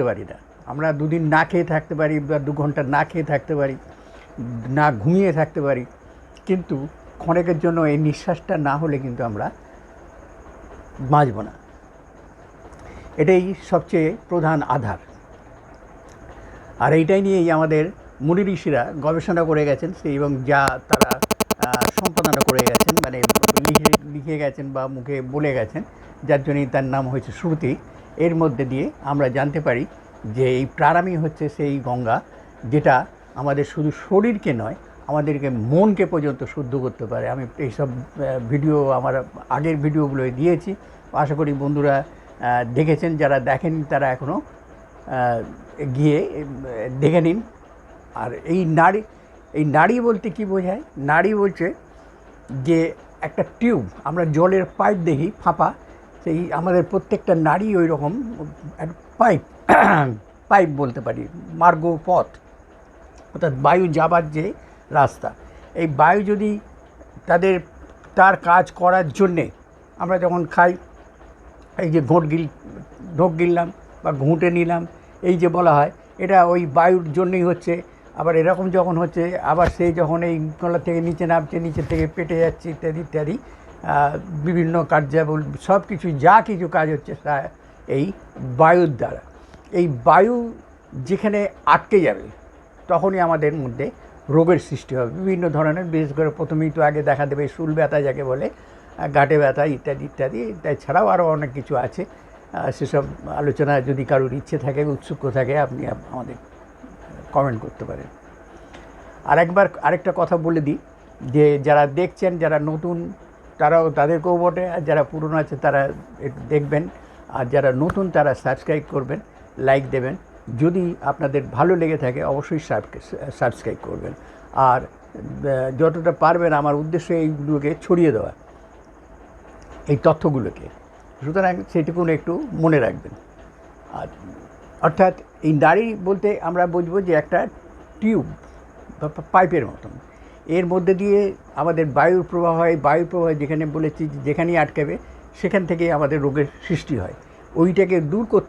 বলতে পারি না। আমরা দুদিন না খেয়ে থাকতে পারি বা দু ঘণ্টা না খেয়ে থাকতে পারি, না ঘুমিয়ে থাকতে পারি, কিন্তু ক্ষণেকের জন্য এই নিঃশ্বাসটা না হলে কিন্তু আমরা বাঁচব না। এটাই সবচেয়ে প্রধান আধার। আর এইটাই নিয়েই আমাদের মুনি ঋষিরা গবেষণা করে গেছেন সেই এবং যা তারা সম্পাদনা করে গেছেন মানে লিখে লিখে গেছেন বা মুখে বলে গেছেন, যার জন্যই তার নাম হয়েছে শ্রুতি। এর মধ্যে দিয়ে আমরা জানতে পারি যে এই প্রাণামী হচ্ছে সেই গঙ্গা, যেটা আমাদের শুধু শরীরকে নয়, আমাদেরকে মনকে পর্যন্ত শুদ্ধ করতে পারে। আমি এইসব ভিডিও আমার আগের ভিডিওগুলো দিয়েছি। আশা করি বন্ধুরা দেখেছেন, যারা দেখেন তারা এখনও গিয়ে দেখে নিন। আর এই নারী এই নারী বলতে কি বোঝায়? নারী বলছে যে একটা টিউব, আমরা জলের পাইপ দেখি, ফাঁপা সেই আমাদের প্রত্যেকটা নারী ওই রকম পাইপ পাইপ বলতে পারি, মার্গ পথ, অর্থাৎ বায়ু যাবার যে রাস্তা। এই বায়ু যদি তাদের, তার কাজ করার জন্যে আমরা যখন খাই, এই যে ঘোট গিল, ঢোক গিললাম বা ঘুঁটে নিলাম, এই যে বলা হয়, এটা ওই বায়ুর জন্যই হচ্ছে। আবার এরকম যখন হচ্ছে, আবার সেই যখন এই গলা থেকে নিচে নামছে নিচে থেকে পেটে যাচ্ছে, ইত্যাদি ইত্যাদি বিভিন্ন কার্যাবল, সব কিছু, যা কিছু কাজ হচ্ছে তা এই বায়ুর দ্বারা। এই বায়ু যেখানে আটকে যাবে, তখনই আমাদের মধ্যে রোগের সৃষ্টি হবে। বিভিন্ন ধরনের, বিশেষ করে প্রথমেই তো আগে দেখা দেবে শুল ব্যথা যাকে বলে গাঁটে ব্যথা ইত্যাদি ইত্যাদি তাছাড়াও আরও অনেক কিছু আছে। সেসব আলোচনা যদি কারোর ইচ্ছে থাকে, উৎসুক থাকে, আপনি আমাদের কমেন্ট করতে পারেন। আরেকবার আরেকটা কথা বলে দিই, যে যারা দেখছেন, যারা নতুন তারাও তাদেরকেও বটে। আর যারা পুরনো আছে তারা দেখবেন। আর যারা নতুন তারা সাবস্ক্রাইব করবেন লাইক দেবেন। যদি আপনাদের ভালো লেগে থাকে অবশ্যই সাবস্ক্রাইব করবেন। আর যতটা পারবেন আমার উদ্দেশ্য এইগুলোকে ছড়িয়ে দেওয়া। এই তথ্যগুলোকে। সুতরাং সেটুকুন একটু মনে রাখবেন। আর অর্থাৎ এই নারী বলতে আমরা বুঝব যে একটা টিউব বা পাইপের মতন। এর মধ্যে দিয়ে আমাদের বায়ুর প্রবাহ হয় বায়ু প্রবাহ যেখানে বলেছি যেখানেই আটকাবে, সেখান থেকে আমাদের রোগের সৃষ্টি হয়। ওইটাকে দূর করতে